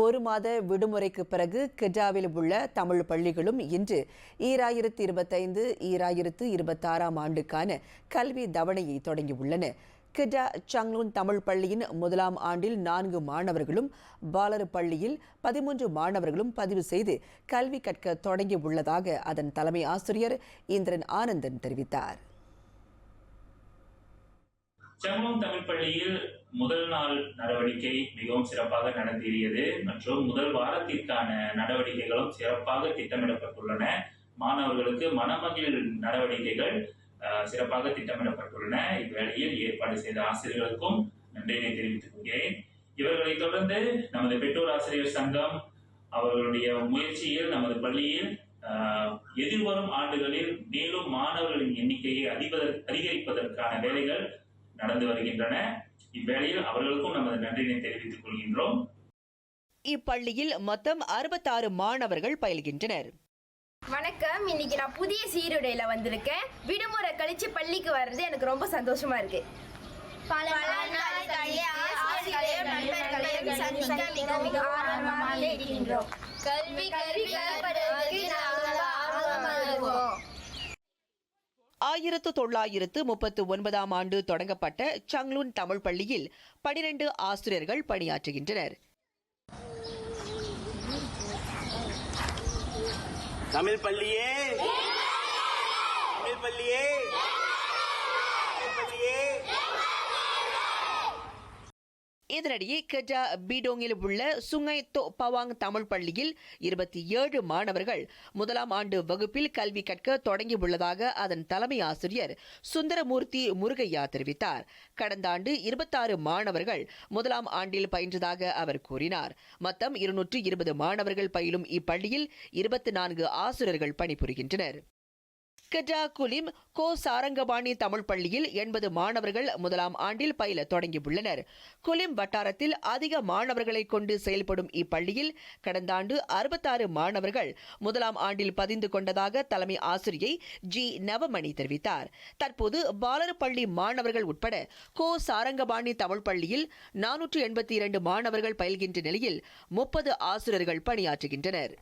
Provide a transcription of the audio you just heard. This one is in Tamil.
ஒரு மாத விடுமுறைக்கு பிறகு கெஜாவில் உள்ள தமிழ் பள்ளிகளும் இன்று ஈராயிரத்து இருபத்தைந்து ஈராயிரத்து இருபத்தாறாம் ஆண்டுக்கான கல்வி தவணையை தொடங்கியுள்ளன. கிஜா சங்லூன் தமிழ் பள்ளியின் முதலாம் ஆண்டில் நான்கு மாணவர்களும் பாலர் பள்ளியில் பதிமூன்று மாணவர்களும் பதிவு செய்து கல்வி கற்க தொடங்கியுள்ளதாக அதன் தலைமை ஆசிரியர் இந்திரன் ஆனந்தன் தெரிவித்தார். செம்மம் தமிழ் பள்ளியில் முதல் நாள் நடவடிக்கை மிகவும் சிறப்பாக நடந்தேறியது மற்றும் முதல் வாரத்திற்கான நடவடிக்கைகளும் சிறப்பாக திட்டமிடப்பட்டுள்ளன. மாணவர்களுக்கு மனமகிழ் நடவடிக்கைகள் சிறப்பாக திட்டமிடப்பட்டுள்ளன. இவ்வேளையில் ஏற்பாடு செய்த ஆசிரியர்களுக்கும் நன்றியை தெரிவித்துக் கொள்கிறேன். இவர்களை தொடர்ந்து நமது பெற்றோர் ஆசிரியர் சங்கம் அவர்களுடைய முயற்சியில் நமது பள்ளியில் எதிர்வரும் ஆண்டுகளில் மேலும் மாணவர்களின் எண்ணிக்கையை அதிபத- அதிகரிப்பதற்கான வேலைகள் நடந்து வருகின்றன. இவ்வேளையில் அவர்களுக்கும் நமது நன்றியை தெரிவித்துக் கொள்கின்றோம். இப்பள்ளியில் மொத்தம் அறுபத்தாறு மாணவர்கள் பயில்கின்றனர். வணக்கம். இன்னைக்கு நான் புதிய சீருடையில வந்திருக்கேன். விடுமுறை கழிச்சு பள்ளிக்கு வர்றது எனக்கு ரொம்ப சந்தோஷமா இருக்கு. பல இருக்கின்றோம். கல்வி ஆயிரத்து தொள்ளாயிரத்து முப்பத்து ஒன்பதாம் ஆண்டு தொடங்கப்பட்ட சங்லூன் தமிழ் பள்ளியில் பனிரெண்டு ஆசிரியர்கள் பணியாற்றுகின்றனர். தமிழ் பள்ளியே! தமிழ் பள்ளியே! தமிழ் பள்ளியே! இதனிடையே கெஜா பீடோங்கில் உள்ள சுங்கை தோ பவாங் தமிழ் பள்ளியில் இருபத்தி ஏழு மாணவர்கள் முதலாம் ஆண்டு வகுப்பில் கல்வி கற்க தொடங்கியுள்ளதாக அதன் தலைமை ஆசிரியர் சுந்தரமூர்த்தி முருகையா தெரிவித்தார். கடந்த ஆண்டு இருபத்தாறு மாணவர்கள் முதலாம் ஆண்டில் பயின்றதாக அவர் கூறினார். மொத்தம் இருநூற்று இருபது மாணவர்கள் பயிலும் இப்பள்ளியில் இருபத்தி நான்கு ஆசிரியர்கள் பணிபுரிகின்றனர். கெஜா குலிம் கோ சாரங்கபாணி தமிழ் பள்ளியில் எண்பது மாணவர்கள் முதலாம் ஆண்டில் பயில தொடங்கியுள்ளனர். குலிம் வட்டாரத்தில் அதிக மாணவர்களை கொண்டு செயல்படும் இப்பள்ளியில் கடந்த ஆண்டு அறுபத்தாறு மாணவர்கள் முதலாம் ஆண்டில் பதிந்து கொண்டதாக தலைமை ஆசிரியை ஜி. நவமணி தெரிவித்தார். தற்போது பாலர் பள்ளி மாணவர்கள் உட்பட கோ சாரங்கபாணி தமிழ் பள்ளியில் நானூற்று எண்பத்தி இரண்டு மாணவர்கள் பயில்கின்ற நிலையில் முப்பது ஆசிரியர்கள் பணியாற்றுகின்றனர்.